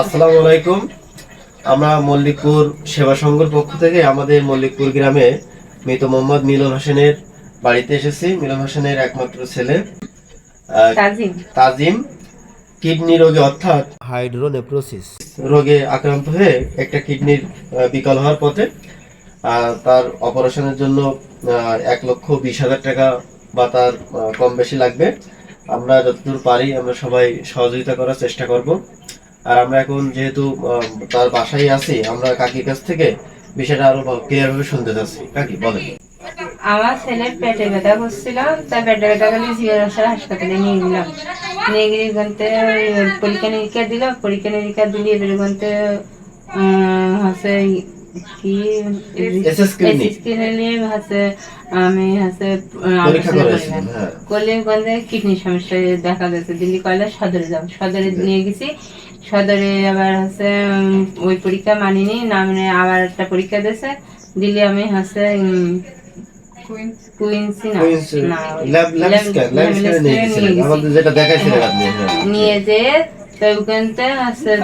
আসসালামু আলাইকুম। আমরা মল্লিকপুর সেবা সংঘের পক্ষ থেকে আমাদের মল্লিকপুর গ্রামে মৃত মোহাম্মদ মিলন হোসেনের বাড়িতে এসেছি। মিলন হোসেনের একমাত্র ছেলে তাজিম। তাজিম। কিডনি রোগে অর্থাৎ হাইড্রোনেপ্রোসিস। রোগে আক্রান্ত হয়ে একটা কিডনির বিকল হওয়ার পথে আহ, তার অপারেশনের জন্য আহ, এক লক্ষ বিশ হাজার টাকা বা তার কম বেশি লাগবে। আমরা যতদূর পারি আমরা সবাই সহযোগিতা করার চেষ্টা করব। আর আমরা এখন যেহেতু তার বাসায় আছি, আমরা কাকির কাছ থেকে বিষয়টা আরও ক্লিয়ার ভাবে শুনতে চাচ্ছি। কাকি, বলেন। আমার ছেলের পেটে ব্যথা করছিল, তাই পেটে ব্যথা করলে জিয়ারসের হাসপাতালে নিয়ে গেলাম। নিয়ে গিয়ে ওখানতে পরীক্ষা নিরীক্ষা দিল পরীক্ষা নিরীক্ষা দিলে এবার ওখানতে হচ্ছে কি। হচ্ছে আমি হচ্ছে হ্যাঁ। করলে ওখানে কিডনি সমস্যা দেখা যাচ্ছে দিল্লি কয়লা সদরে যাও সদরে নিয়ে গেছি। সদরে আবার হচ্ছে ওই পরীক্ষা মানিনি না মানে আবার একটা পরীক্ষা দিয়েছে। দিল্লি আমি হচ্ছে হ্যাঁ। নিয়ে যেয়ে তো ওখানতে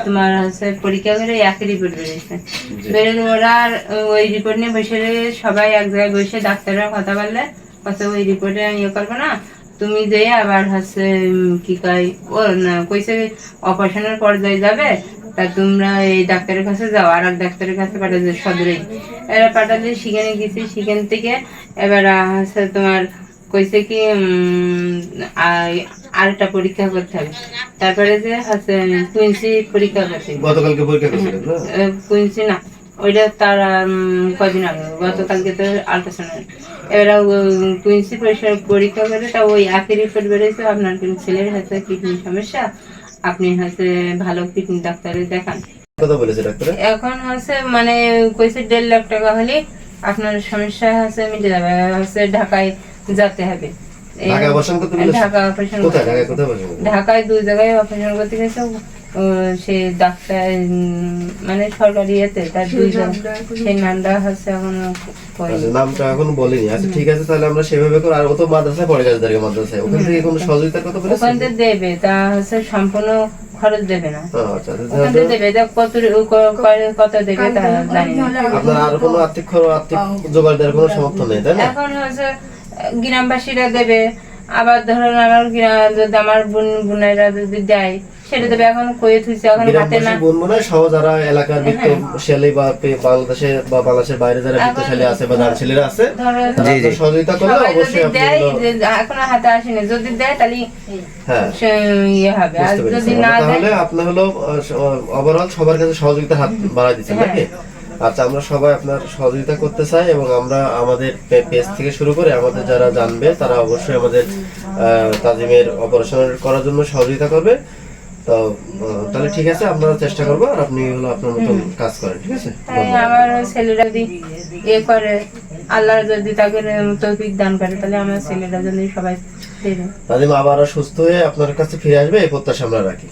তোমার হচ্ছে পরীক্ষা করে একই রিপোর্ট বেরিয়েছে। বেরোলে ওরা আর ওই রিপোর্ট নিয়ে বসে সবাই এক জায়গায় বসে ডাক্তাররা কথা বললে কথা ওই রিপোর্টে ইয়ে করব না তুমি যে আবার হচ্ছে কি কয় ও না কইছে অপারেশনের পর্যায়ে যাবে তা তোমরা এই ডাক্তারের কাছে যাও আর এক ডাক্তারের কাছে পাঠাতে সদরে। এরা পাঠালে সেখানে গেছি সেখান থেকে এবার হচ্ছে তোমার কইছে কি আরেকটা পরীক্ষা করতে হবে। তারপরে যে হচ্ছে কুইন্সি পরীক্ষা করতে গতকালকে পরীক্ষা না? আহ, কুইন্সি না ওইটা তার কদিন আগে গতকালকে তো আল্ট্রাসাউন্ড। এবার কুইন্সি পরীক্ষা পরীক্ষা করে তা ওই একই রিপোর্ট বেরিয়েছে আপনার ছেলের হাতে কিডনি সমস্যা আপনি হচ্ছে ভালো কিডনি ডাক্তারে দেখান। কথা বলেছে ডাক্তার? এখন হচ্ছে মানে কইছে দেড় লাখ টাকা হলে আপনার সমস্যা হচ্ছে মিটে যাবে হচ্ছে ঢাকায় যেতে হবে। ঢাকায় অপারেশন করতে ঢাকা অপারেশন কোথায়? ঢাকায় কোথায় বসে ঢাকায় দুই জায়গায় অপারেশন করতে গেছে। সে ডাক্তার মানে সরকারি ইয়েতে তার দুই জায়গা সেই নামটা হচ্ছে এখন আচ্ছা নামটা এখন বলিনি। আচ্ছা ঠিক আছে তাহলে আমরা সেভাবে করে আর ও তো মাদ্রাসায় পড়ে গেছে দাঁড়িয়ে মাদ্রাসায়। ওখান থেকে কোনো সহযোগিতার কথা বলেছে? ওখান থেকে দেবে। তা হচ্ছে সম্পূর্ণ খরচ দেবে না। ও, আচ্ছা আচ্ছা, ওখান থেকে দেবে। তা কত কত দেবে তা জানি আপনার আর কোনো আর্থিক খরচ আর্থিক জোগাড় দেওয়ার কোনো সামর্থ্য নেই তাই না? এখন হচ্ছে গ্রামবাসীরা দেবে আবার ধরুন আমার যদি আমার বোন বোনেরা যদি দেয় সেটা দেবে এখন কয়ে থুইছে এখন হাতে না বোন মনে সহ যারা এলাকার বৃত্তশালী বা বাংলাদেশে বা বাংলাদেশের বাইরে যারা বৃত্তশালী আছে বা যারা ছেলেরা আছে ধরো তারা সহযোগিতা করলে অবশ্যই এখনও হাতে আসেনি যদি দেয় তাহলে হ্যাঁ। সে ইয়ে হবে। আর যদি না দেয় তাহলে আপনি হলো ওভারঅল সবার কাছে সহযোগিতা হাত বাড়াই দিচ্ছেন হ্যাঁ। নাকি? আচ্ছা আমরা সবাই আপনার সহযোগিতা করতে চাই এবং আমরা আমাদের পেজ থেকে শুরু করে আমাদের যারা জানবে তারা অবশ্যই আমাদের তাজিমের অপারেশন করার জন্য সহযোগিতা করবে। তো তাহলে ঠিক আছে আমরা চেষ্টা করব আর আপনি হলো আপনার মতন কাজ করেন ঠিক আছে? আমার ছেলেরা যদি ইয়ে করে আল্লাহ যদি তাকে তৌফিক দান করে তাহলে আমার ছেলেরা যদি সবাই আবার সুস্থ হয়ে আপনার কাছে ফিরে আসবে এই প্রত্যাশা আমরা রাখি।